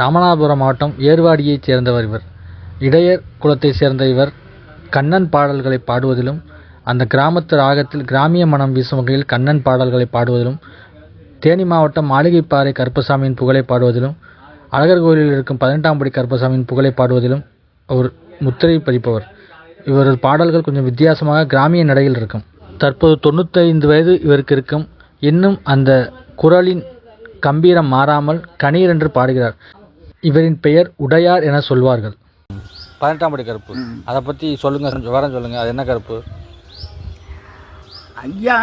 ராமநாதபுரம் மாவட்டம் ஏர்வாடியைச் சேர்ந்தவர் இவர். இடையர் குலத்தைச் சேர்ந்த இவர் கண்ணன் பாடல்களை பாடுவதிலும் அந்த கிராமத்து ராகத்தில் கிராமிய மனம் வீசும் வகையில் கண்ணன் பாடல்களை பாடுவதிலும் தேனி மாவட்டம் மாளிகைப்பாறை கருப்பசாமியின் புகழை பாடுவதிலும் அழகர் கோயிலில் இருக்கும் பதினெட்டாம் படி கருப்பசாமியின் புகழை பாடுவதிலும் அவர் முத்திரை பதிப்பவர். இவரது பாடல்கள் கொஞ்சம் வித்தியாசமாக கிராமிய நடையில் இருக்கும். தற்போது தொண்ணூத்தைந்து வயது இவருக்கு இருக்கும். இன்னும் அந்த குரலின் கம்பீரம் மாறாமல் கணீர் என்று பாடுகிறார். இவரின் பெயர் உடையார் என சொல்வார்கள். பதினெட்டாம் படி கருப்பு. அதை பற்றி சொல்லுங்க விவரம் சொல்லுங்க. அது என்ன கருப்பு? ஐயா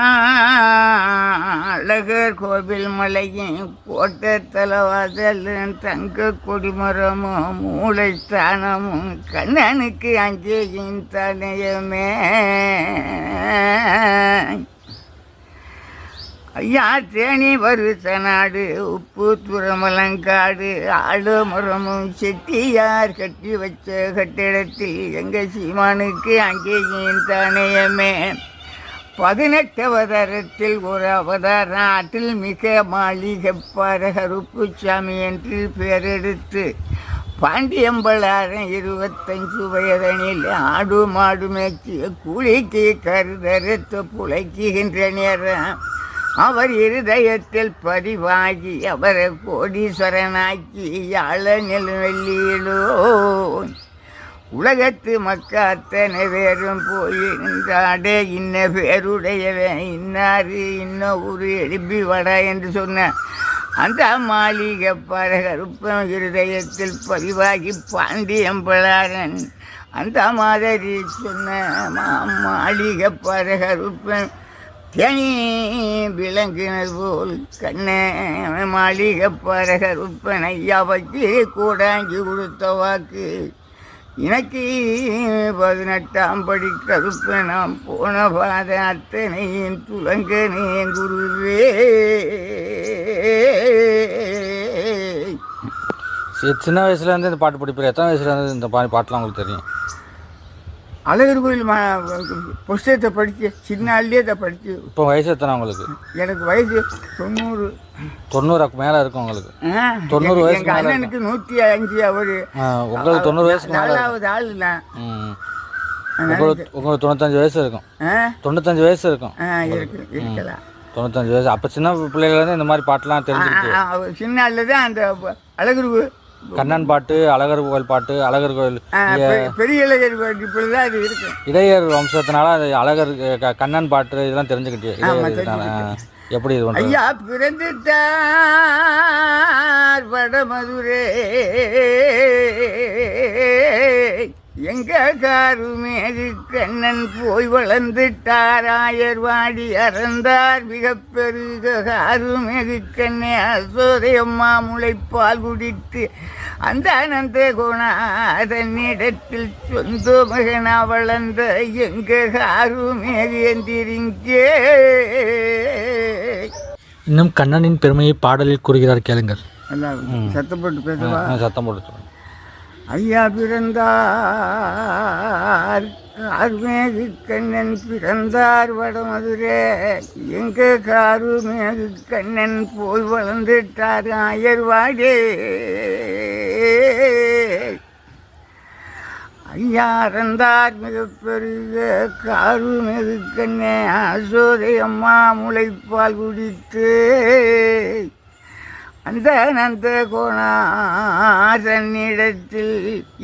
அழகர் கோவில் மலையும் கோட்டை தலைவாதல் தங்க கொடிமரமும் மூளை ஸ்தானமும் கண்ணனுக்கு அஞ்சேயின் தனையமே. ஐயா தேனி வருஷ நாடு உப்பு துறமலங்காடு ஆலமரமும் செட்டியார் கட்டி வச்ச கட்டிடத்தில் எங்க சீமானுக்கு அங்கேயும் தானேயமே? பதினெட்டு அவதாரத்தில் ஒரு அவதார நாட்டில் மிக மாளிகை கருப்பு சாமி என்று பெயரெடுத்து பாண்டியம்பளாரன் இருபத்தஞ்சு வயதனில் ஆடு மாடு மேய்ச்சி கூலிக்கு கருதறுத்து புழைக்குகின்ற நேரம் அவர் இருதயத்தில் பதிவாகி அவரை கோடீஸ்வரனாக்கி யாழ நெல்வெள்ளியிலோ உலகத்து மக்க அத்தனை பேரும் போய் நின்றாடே இன்ன பேருடையவன் இன்னாரு இன்ன ஊரு எழுப்பி வட என்று சொன்ன அந்த மாளிகை பரகருப்பம் இருதயத்தில் பதிவாகி பாண்டியம்பளாரன் அந்த மாதிரி சொன்ன மாளிகை பரகருப்பன் கனி விளங்கினது போல் கண்ணே மாளிகை பரகர் ஐயா வச்சு கூடாங்கி கொடுத்த வாக்கு. எனக்கு பதினெட்டாம் படி கருப்பு நாம் போன பாதை அத்தனையும் துலங்கனே குருவே. சின்ன வயசுலேருந்து இந்த பாட்டு படிப்பார் எத்தனை வயசுலேருந்து இந்த பாட்டு பாட்டெலாம் உங்களுக்கு தெரியும்? அழகர் கோயில் புஸ்தகத்தை படித்து சின்ன ஆள்லேயே அதை படித்து இப்போ வயசு எத்தனை உங்களுக்கு? எனக்கு வயசு தொண்ணூறு. தொண்ணூறுக்கு மேலே இருக்கும் உங்களுக்கு. தொண்ணூறு மேல அண்ணனுக்கு நூற்றி அஞ்சு அவரு. உங்களுக்கு தொண்ணூறு வயசுக்கு மேலே நாலாவது ஆள் நான். உங்களுக்கு உங்களுக்கு தொண்ணூத்தஞ்சு வயசு இருக்கும். தொண்ணூத்தஞ்சு வயசு இருக்கும். இருக்கு இருக்கலாம். தொண்ணூத்தஞ்சு வயசு. அப்போ சின்ன பிள்ளைகள்லேருந்து இந்த மாதிரி பாட்டெலாம் தெரிஞ்சுக்கிட்டு ஆ, அவர் சின்ன ஆளில் தான் அந்த அழகர் கோ- கண்ணன் பாட்டு அழகர் கோயில் பாட்டு அழகர் கோயில். பெரிய இளைஞர் இப்படி தான் அது இருக்கு. இடையர் வம்சத்தினால அது அழகர் கண்ணன் பாட்டு இதெல்லாம் தெரிஞ்சுக்கிட்டு எப்படி இது ஐயா பிறந்துட்டார் வடமதுரே. எங்க காருமேகு கண்ணன் போய் வளர்ந்துட்டார்? ஆயர்வாடி அறந்தார். மிக பெருக காருமேகு கண்ணே அசோதையம்மா முளைப்பால் குடித்து அந்த அனந்த குணாதன்னிடத்தில் சொந்த மகனா வளர்ந்த எங்க காருமேகு எந்திரிங்கே இன்னும் கண்ணனின் பெருமையை பாடலில் கூறுகிறார் கேளுங்கள். பேசவா? ஆ, சத்தம் போட்டு. ஐயா பிறந்தார் கார்மேகு கண்ணன் பிறந்தார் வடமதுரே. எங்க காருமேகு கண்ணன் போய் வளர்ந்துட்டார் ஆயர்வாடே. ஐயா இறந்தார் மிக பெரிய காருமேகு கண்ணே அசோதை அம்மா முளைப்பால் குடித்து. அந்த நந்த கோணாசன்னிடத்தில்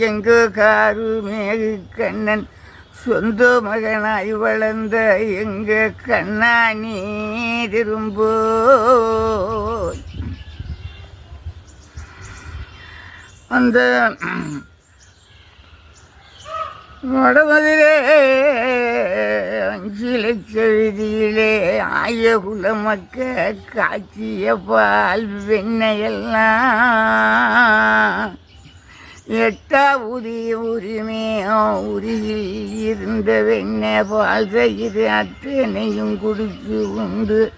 எங்கு காரு மேகு கண்ணன்? சொந்த மகனாய் வளர்ந்த எங்க கண்ணா நீ திரும்போ? அந்த வடமதிலே அஞ்சு லட்செழுதியிலே ஆயகுல மக்க காட்சிய பால் வெண்ணையெல்லாம். எட்டா உரிய உரிமையோ உரியில் இருந்த வெண்ணை பால் தயிர் அத்தனையும் குடிச்சு உண்டு.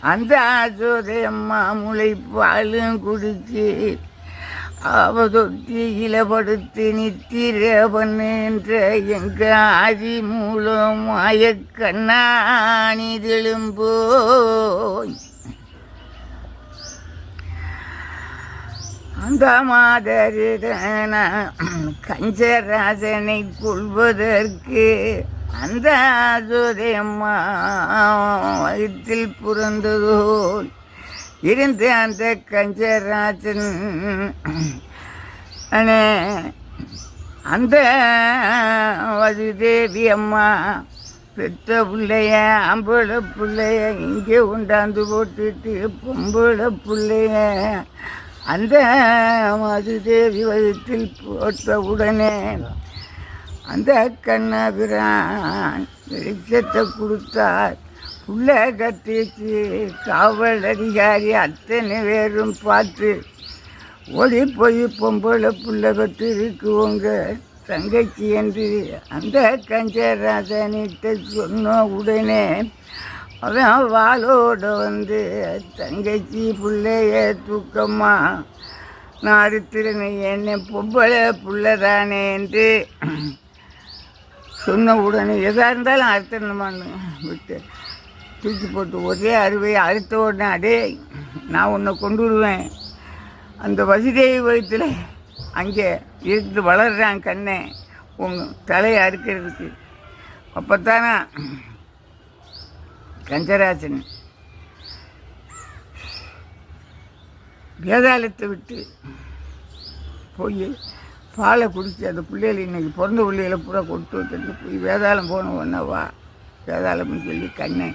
அந்த ஆசோதையம்மா முளை குடிச்சு அவ தொட்டியில படுத்து நித்திர பண்ணுன்ற எங்க ஆதி மூலம் மாய கண்ணாணி அந்த மாதிரி கஞ்சராசனை கொள்வதற்கு அந்த சுதயம்மா வயிற்றில் பிறந்ததோல் இருந்து அந்த கஞ்சராஜன். அண்ணே, அந்த வசுதேவி அம்மா பெத்த பிள்ளைய அம்பளை பிள்ளைய இங்கே உண்டாந்து போட்டுட்டு பொம்பளை பிள்ளைய அந்த மதுதேவி வயிற்றில் போட்ட உடனே அந்த கண்ணபிரான் வெளிச்சத்தை கொடுத்தார். புள்ள காவல் அதிகாரி அத்தனை பேரும் பார்த்து ஓடி போய் பொம்பளை புள்ள பத்து தங்கச்சி என்று அந்த கஞ்சராசனிட்ட சொன்ன உடனே அவன் வாளோட வந்து தங்கச்சி பிள்ளைய தூக்கமா நான் அறுத்துறேன் என்ன பொம்பளை புள்ளதானே என்று சொன்ன உடனே எதாக இருந்தாலும் அறுத்தணுமான்னு விட்டு தூக்கி போட்டு ஒரே அறுவை அறுத்த உடனே அடே நான் உன்னை கொண்டு வருவேன். அந்த வசுதேவி வயிற்றில் அங்கே இருந்து வளர்கிறான் கண்ணை உன் தலையை அறுக்கிறதுக்கு. அப்போத்தானா? கஞ்சராசன். வேதாளத்தை விட்டு போய் பாலை குடித்து அந்த பிள்ளைகள் இன்றைக்கி பிறந்த பிள்ளைகளை பூரா கொண்டு வச்சுட்டு போய் வேதாளம் போன உடனே வா வேதாளம்னு சொல்லி கண்ணை.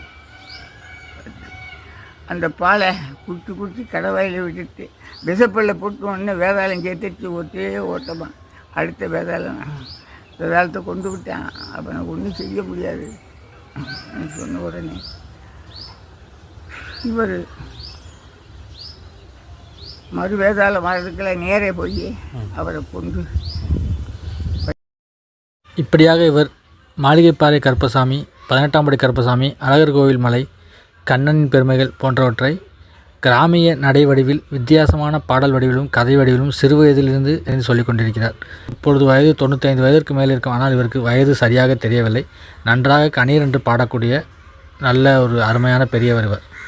அந்த பாலை குடிச்சு குடிச்சு கடவாயில் விட்டுட்டு விசப்பல்ல போட்டு உடனே வேதாளம் சேர்த்துச்சு ஒட்டே ஓட்டமாக அடுத்த வேதாளம் வேதாளத்தை கொண்டு விட்டான். அப்போ நான் ஒன்றும் செய்ய முடியாது. சொன்ன உடனே. இவர் மறு வேதாளம் வர்றதுக்குள்ள நேரே போய் அவரை கொண்டு இப்படியாக இவர் மாளிகைப்பாறை கருப்பசாமி பதினெட்டாம் படி கருப்பசாமி அழகர் கோவில் மலை கண்ணனின் பெருமைகள் போன்றவற்றை கிராமிய நடை வடிவில் வித்தியாசமான பாடல் வடிவிலும் கதை வடிவிலும் சிறு வயதிலிருந்து என்று சொல்லிக் கொண்டிருக்கிறார். இப்பொழுது வயது தொண்ணூத்தைந்து வயதிற்கு மேல் இருக்கும். ஆனால் இவருக்கு வயது சரியாக தெரியவில்லை. நன்றாக கணீர் என்று பாடக்கூடிய நல்ல ஒரு அருமையான பெரியவர் இவர்.